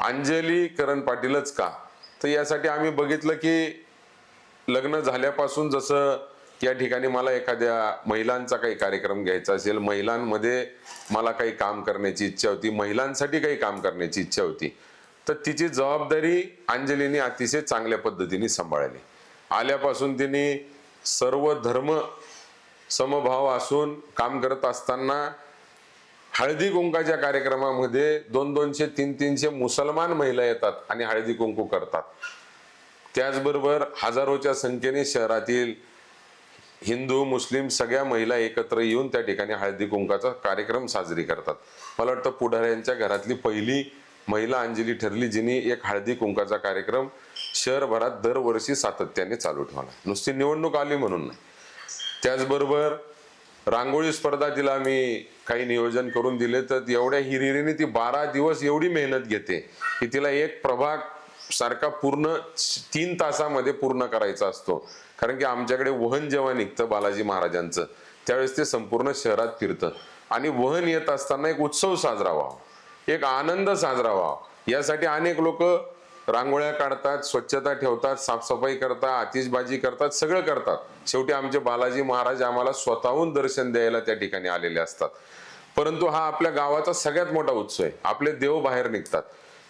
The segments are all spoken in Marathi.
अंजली करण पाटीलच का? तर यासाठी आम्ही बघितलं की लग्न झाल्यापासून जसं या ठिकाणी मला एखाद्या महिलांचा काही कार्यक्रम घ्यायचा असेल महिलांमध्ये मला काही काम करण्याची इच्छा होती महिलांसाठी काही काम करण्याची इच्छा होती तर तिची जबाबदारी अंजलीने अतिशय चांगल्या पद्धतीने सांभाळली. आल्यापासून तिने सर्व धर्म समभाव असून काम करत असताना हळदी कुंकाच्या कार्यक्रमामध्ये दोन दोनशे तीन तीनशे मुसलमान महिला येतात आणि हळदी कुंकू करतात. त्याचबरोबर हजारोच्या संख्येने शहरातील हिंदू मुस्लिम सगळ्या महिला एकत्र येऊन त्या ठिकाणी हळदी कुंकाचा कार्यक्रम साजरी करतात. मला वाटतं पुढाऱ्यांच्या घरातली पहिली महिला अंजली ठरली जिने एक हळदी कुंकाचा कार्यक्रम शहरभरात दरवर्षी सातत्याने चालू ठेवला. नुसती निवडणूक आली म्हणून नाही. त्याचबरोबर रांगोळी स्पर्धा तिला मी काही नियोजन करून दिले तर एवढ्या हिरिरीने ती बारा दिवस एवढी मेहनत घेते की तिला एक प्रभाग सारखा पूर्ण तीन तासामध्ये पूर्ण करायचा असतो. कारण की आमच्याकडे वहन जेव्हा निघतं बालाजी महाराजांचं त्यावेळेस ते संपूर्ण शहरात फिरतं. आणि वहन येत असताना एक उत्सव साजरा व्हावा एक आनंद साजरा व्हावा. यासाठी अनेक लोक रांगोळ्या काढतात स्वच्छता ठेवतात साफसफाई करतात आतिषबाजी करतात सगळं करतात. शेवटी आमचे बालाजी महाराज आम्हाला स्वतःहून दर्शन द्यायला त्या ठिकाणी आलेले असतात. परंतु हा आपल्या गावाचा सगळ्यात मोठा उत्सव आहे. आपले देव बाहेर निघतात.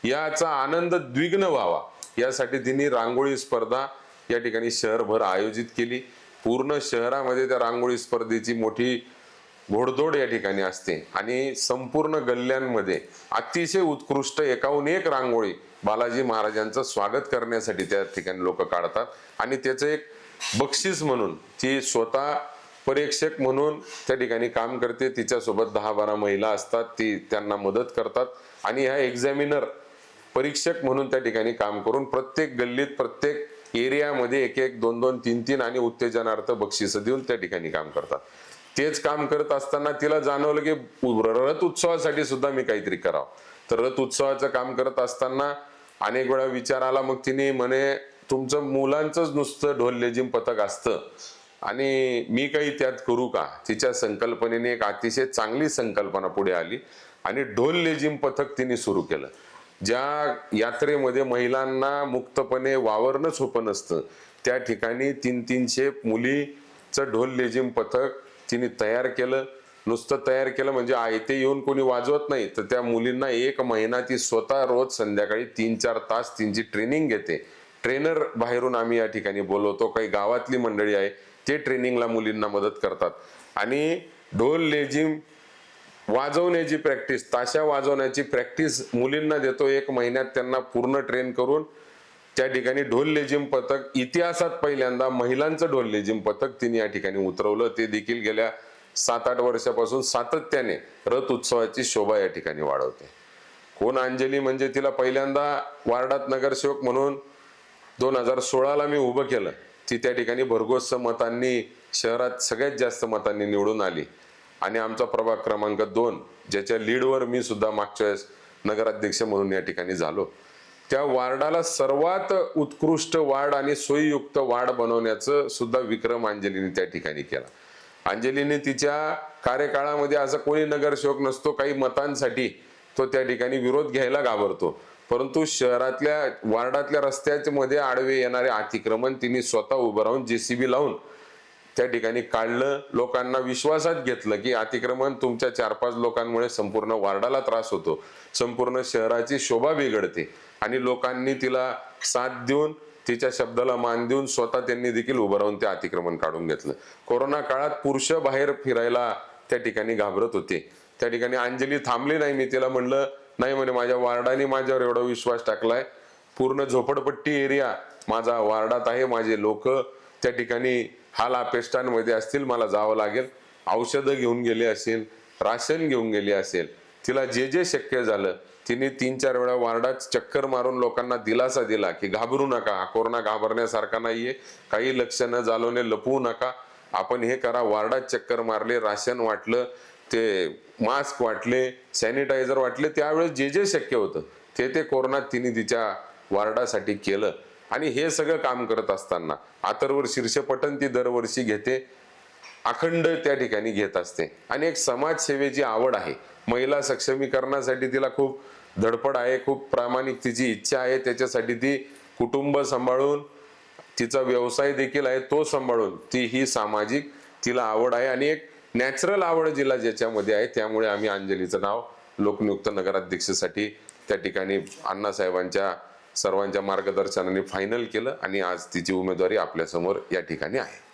याचा आनंद द्विग्न व्हावा. यासाठी तिने रांगोळी स्पर्धा या ठिकाणी शहरभर आयोजित केली. पूर्ण शहरामध्ये त्या रांगोळी स्पर्धेची मोठी घोडदोड या ठिकाणी असते. आणि संपूर्ण गल्ल्यांमध्ये अतिशय उत्कृष्ट एकाहून एक रांगोळी बालाजी महाराजांचं स्वागत करण्यासाठी त्या ठिकाणी लोक काढतात. आणि त्याचं एक बक्षीस म्हणून ती स्वतः परीक्षक म्हणून त्या ठिकाणी काम करते. तिच्यासोबत दहा बारा महिला असतात ती त्यांना मदत करतात. आणि ह्या एक्झामिनर परीक्षक म्हणून त्या ठिकाणी काम करून प्रत्येक गल्लीत प्रत्येक एरियामध्ये एक एक दोन दोन तीन तीन आणि उत्तेजनार्थ बक्षिस देऊन त्या ठिकाणी काम करतात. तेच काम करत असताना तिला जाणवलं की रथ उत्सवासाठी सुद्धा मी काहीतरी करावं. तर रथ उत्सवाचं काम करत असताना अनेक वेळा विचार आला मग तिने म्हणे तुमचं मुलांचंच नुसतं ढोल लेझिम पथक असतं. आणि मी काही त्यात करू का? तिच्या संकल्पनेने एक अतिशय चांगली संकल्पना पुढे आली आणि ढोल लेझिम पथक तिने सुरू केलं. ज्या यात्रेमध्ये महिलांना मुक्तपणे वावरणं सोपं नसतं त्या ठिकाणी तीन तीनशे मुलीचं ढोल लेझिम पथक तिने तयार केलं. नुसतं तयार केलं म्हणजे आयते येऊन कोणी वाजवत नाही. तर त्या मुलींना एक महिना ती स्वतः रोज संध्याकाळी तीन चार तास तिची ट्रेनिंग घेते. ट्रेनर बाहेरून आम्ही या ठिकाणी बोलवतो काही गावातली मंडळी आहे ते ट्रेनिंगला मुलींना मदत करतात. आणि ढोल लेझिम वाजवण्याची प्रॅक्टिस ताशा वाजवण्याची प्रॅक्टिस मुलींना देतो. एक महिन्यात त्यांना पूर्ण ट्रेन करून त्या ठिकाणी ढोल लेझिम पथक इतिहासात पहिल्यांदा महिलांचं ढोल लेझिम पथक तिने या ठिकाणी उतरवलं. ते देखील गेल्या सात आठ वर्षापासून सातत्याने रथ उत्सवाची शोभा या ठिकाणी वाढवते. कोण अंजली म्हणजे तिला पहिल्यांदा वार्डात नगरसेवक म्हणून दोन हजार सोळाला मी उभं केलं. ती त्या ठिकाणी भरघोस मतांनी शहरात सगळ्यात जास्त मतांनी निवडून आली. आणि आमचा प्रभाग क्रमांक दोन ज्याच्या लीडवर मी सुद्धा मागच्या वेळेस नगराध्यक्ष म्हणून या ठिकाणी झालो. त्या वार्डाला सर्वात उत्कृष्ट वार्ड आणि सोयीयुक्त वार्ड बनवण्याचं सुद्धा विक्रम अंजलीने त्या ठिकाणी केला. अंजलीने तिच्या कार्यकाळामध्ये असं कोणी नगरसेवक नसतो काही मतांसाठी तो त्या ठिकाणी विरोध घ्यायला घाबरतो. परंतु शहरातल्या वार्डातल्या रस्त्याच्या मध्ये आडवे येणारे अतिक्रमण तिने स्वतः उभं राहून जेसीबी लावून त्या ठिकाणी काढलं. लोकांना विश्वासात घेतलं की अतिक्रमण तुमच्या चार पाच लोकांमुळे संपूर्ण वार्डाला त्रास होतो. संपूर्ण शहराची शोभा बिघडते आणि लोकांनी तिला साथ देऊन तिच्या शब्दाला मान देऊन स्वतः त्यांनी देखील उभं राहून ते अतिक्रमण काढून घेतलं. कोरोना काळात पुरुष बाहेर फिरायला त्या ठिकाणी घाबरत होते. त्या ठिकाणी अंजली थांबली नाही. मी तिला म्हणलं नाही म्हणे माझ्या वार्डाने माझ्यावर एवढा विश्वास टाकलाय. पूर्ण झोपडपट्टी एरिया माझा वार्डात आहे. माझे लोक त्या ठिकाणी हाल अपेष्टांमध्ये असतील. मला जावं लागेल. औषधं घेऊन गेले असेल राशन घेऊन गेले असेल. तिला जे जे शक्य झालं तिने तीन चार वेळा वार्डात चक्कर मारून लोकांना दिलासा दिला की घाबरू नका हा कोरोना घाबरण्यासारखा नाहीये. काही लक्षणं जालवणे लपवू नका. आपण हे करा. वार्डात चक्कर मारले राशन वाटलं ते मास्क वाटले सॅनिटायझर वाटले त्यावेळेस जे जे शक्य होतं ते ते कोरोनात तिने तिच्या वार्डासाठी केलं. आणि हे सगळं काम करत असताना आतरवर शीर्षपटन ती दरवर्षी घेते अखंड त्या ठिकाणी घेत असते. आणि एक समाजसेवेची आवड आहे. महिला सक्षमीकरणासाठी तिला खूप धडपड आहे खूप प्रामाणिक तिची इच्छा आहे त्याच्यासाठी ती कुटुंब सांभाळून तिचा व्यवसाय देखील आहे तो सांभाळून ती ही सामाजिक तिला आवड आहे आणि एक नॅचरल आवड जिला ज्याच्यामध्ये आहे त्यामुळे आम्ही अंजलीचं नाव लोकनियुक्त नगराध्यक्षासाठी त्या ठिकाणी अण्णासाहेबांच्या सर्वांच्या मार्गदर्शनाने फायनल केलं आणि आज तिची उमेदवारी आपल्यासमोर या ठिकाणी आहे.